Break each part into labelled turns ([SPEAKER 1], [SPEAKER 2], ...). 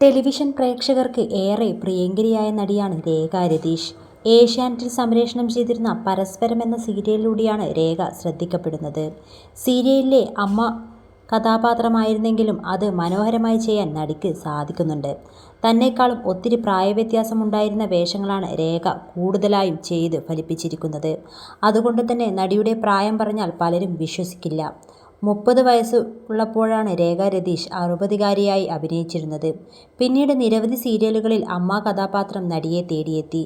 [SPEAKER 1] Television പ്രേക്ഷകർക്ക് ഏറെ പ്രിയങ്കരിയായ നടിയാണ് രേഖ രതീഷ്. ഏഷ്യാനെറ്റിൽ സംപ്രേഷണം ചെയ്തിരുന്ന പരസ്പരം എന്ന സീരിയലിലൂടെയാണ് രേഖ ശ്രദ്ധിക്കപ്പെടുന്നത്. സീരിയലിലെ അമ്മ കഥാപാത്രമായിരുന്നെങ്കിലും അത് മനോഹരമായി ചെയ്യാൻ നടിക്ക് സാധിക്കുന്നുണ്ട്. തന്നെക്കാളും ഒത്തിരി പ്രായവ്യത്യാസമുണ്ടായിരുന്ന വേഷങ്ങളാണ് രേഖ കൂടുതലായും ചെയ്ത് ഫലിപ്പിച്ചിരിക്കുന്നത്. അതുകൊണ്ട് തന്നെ നടിയുടെ പ്രായം പറഞ്ഞാൽ പലരും വിശ്വസിക്കില്ല. മുപ്പത് വയസ്സ് ഉള്ളപ്പോഴാണ് രേഖ രതീഷ് അറുപതുകാരിയായി അഭിനയിച്ചിരുന്നത്. പിന്നീട് നിരവധി സീരിയലുകളിൽ അമ്മ കഥാപാത്രം നടിയെ തേടിയെത്തി.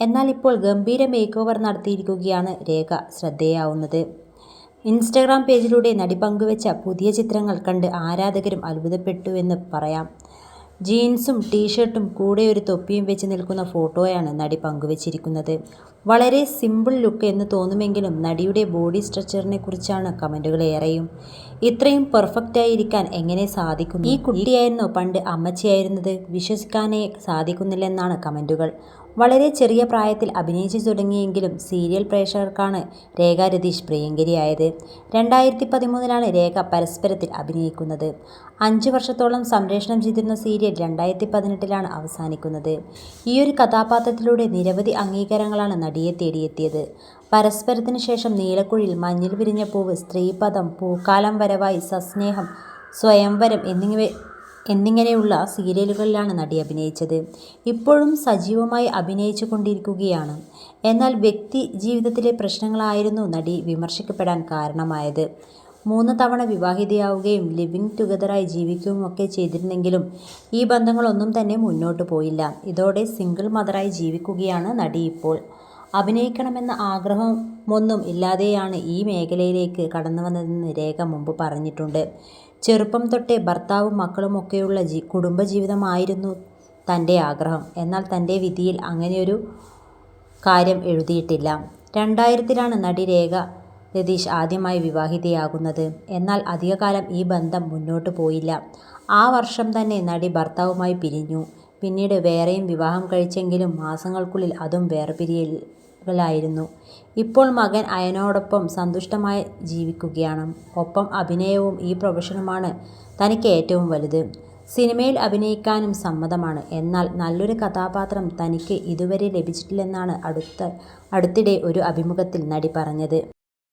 [SPEAKER 1] എന്നാൽ ഇപ്പോൾ ഗംഭീര മേക്ക്-ഓവർ നടത്തിയിരിക്കുകയാണ് രേഖ ശ്രദ്ധേയാവുന്നത് ഇൻസ്റ്റഗ്രാം പേജിലൂടെ നടി പങ്കുവച്ച പുതിയ ചിത്രങ്ങൾ കണ്ട് ആരാധകരും അത്ഭുതപ്പെട്ടുവെന്ന് പറയാം. ജീൻസും ടീ-ഷർട്ടും കൂടെ ഒരു തൊപ്പിയും വെച്ച് നിൽക്കുന്ന ഫോട്ടോയാണ് നടി പങ്കുവച്ചിരിക്കുന്നത് വളരെ സിമ്പിൾ ലുക്ക് എന്ന് തോന്നുമെങ്കിലും നടിയുടെ ബോഡി സ്ട്രക്ചറിനെ കുറിച്ചാണ് കമന്റുകൾ ഏറെയും. ഇത്രയും പെർഫെക്റ്റ് ഇരിക്കാൻ എങ്ങനെ സാധിക്കും ഈ കുട്ടിയായിരുന്നു പണ്ട് അമ്മച്ചിയായിരുന്നത്? വിശ്വസിക്കാനേ സാധിക്കുന്നില്ലെന്നാണ് കമന്റുകൾ. വളരെ ചെറിയ പ്രായത്തിൽ അഭിനയിച്ചു തുടങ്ങിയെങ്കിലും സീരിയൽ പ്രേക്ഷകർക്കാണ് രേഖ രതീഷ് പ്രിയങ്കരിയായത്. രണ്ടായിരത്തി പതിമൂന്നിലാണ് രേഖ പരസ്പരത്തിൽ അഭിനയിക്കുന്നത്. അഞ്ച് വർഷത്തോളം സംപ്രേഷണം ചെയ്തിരുന്ന സീരിയൽ രണ്ടായിരത്തി പതിനെട്ടിലാണ് അവസാനിക്കുന്നത്. ഈയൊരു കഥാപാത്രത്തിലൂടെ നിരവധി അംഗീകാരങ്ങളാണ് നടിയെ തേടിയെത്തിയത്. പരസ്പരത്തിന് ശേഷം നീലക്കുഴിൽ മഞ്ഞിൽ വിരിഞ്ഞ പൂവ്, സ്ത്രീപദം, പൂക്കാലം വരവായി, സസ്നേഹം, സ്വയംവരം എന്നിങ്ങനെയുള്ള സീരിയലുകളിലാണ് നടി അഭിനയിച്ചത്. ഇപ്പോഴും സജീവമായി അഭിനയിച്ചു കൊണ്ടിരിക്കുകയാണ് എന്നാൽ വ്യക്തി ജീവിതത്തിലെ പ്രശ്നങ്ങളായിരുന്നു നടി വിമർശിക്കപ്പെടാൻ കാരണമായത്. മൂന്ന് തവണ വിവാഹിതയാവുകയും ലിവിങ് ടുഗദറായി ജീവിക്കുകയുമൊക്കെ ചെയ്തിരുന്നെങ്കിലും ഈ ബന്ധങ്ങളൊന്നും തന്നെ മുന്നോട്ട് പോയില്ല. ഇതോടെ സിംഗിൾ മദറായി ജീവിക്കുകയാണ് നടി ഇപ്പോൾ. അഭിനയിക്കണമെന്ന ആഗ്രഹമൊന്നും ഇല്ലാതെയാണ് ഈ മേഖലയിലേക്ക് കടന്നു വന്നതെന്ന് രേഖ മുമ്പ് പറഞ്ഞിട്ടുണ്ട്. ചെറുപ്പം തൊട്ടേ ഭർത്താവും മക്കളുമൊക്കെയുള്ള കുടുംബജീവിതമായിരുന്നു തന്റെ ആഗ്രഹം. എന്നാൽ തന്റെ വിധിയിൽ അങ്ങനെയൊരു കാര്യം എഴുതിയിട്ടില്ല. രണ്ടായിരത്തിലാണ് നടി രേഖ രതീഷ് ആദ്യമായി വിവാഹിതയാകുന്നത്. എന്നാൽ അധികകാലം ഈ ബന്ധം മുന്നോട്ട് പോയില്ല. ആ വർഷം തന്നെ നടി ഭർത്താവുമായി പിരിഞ്ഞു. പിന്നീട് വേറെയും വിവാഹം കഴിച്ചെങ്കിലും മാസങ്ങൾക്കുള്ളിൽ അതും വേർപിരിയലായിരുന്നു. ഇപ്പോൾ മകൻ അയനോടൊപ്പം സന്തുഷ്ടമായി ജീവിക്കുകയാണ്. ഒപ്പം അഭിനയവും ഈ പ്രൊഫഷനുമാണ് തനിക്ക് ഏറ്റവും വലുത്. സിനിമയിൽ അഭിനയിക്കാനും സമ്മതമാണ്. എന്നാൽ നല്ലൊരു കഥാപാത്രം തനിക്ക് ഇതുവരെ ലഭിച്ചിട്ടില്ലെന്നാണ് അടുത്ത അടുത്തിടെ ഒരു അഭിമുഖത്തിൽ നടി പറഞ്ഞത്.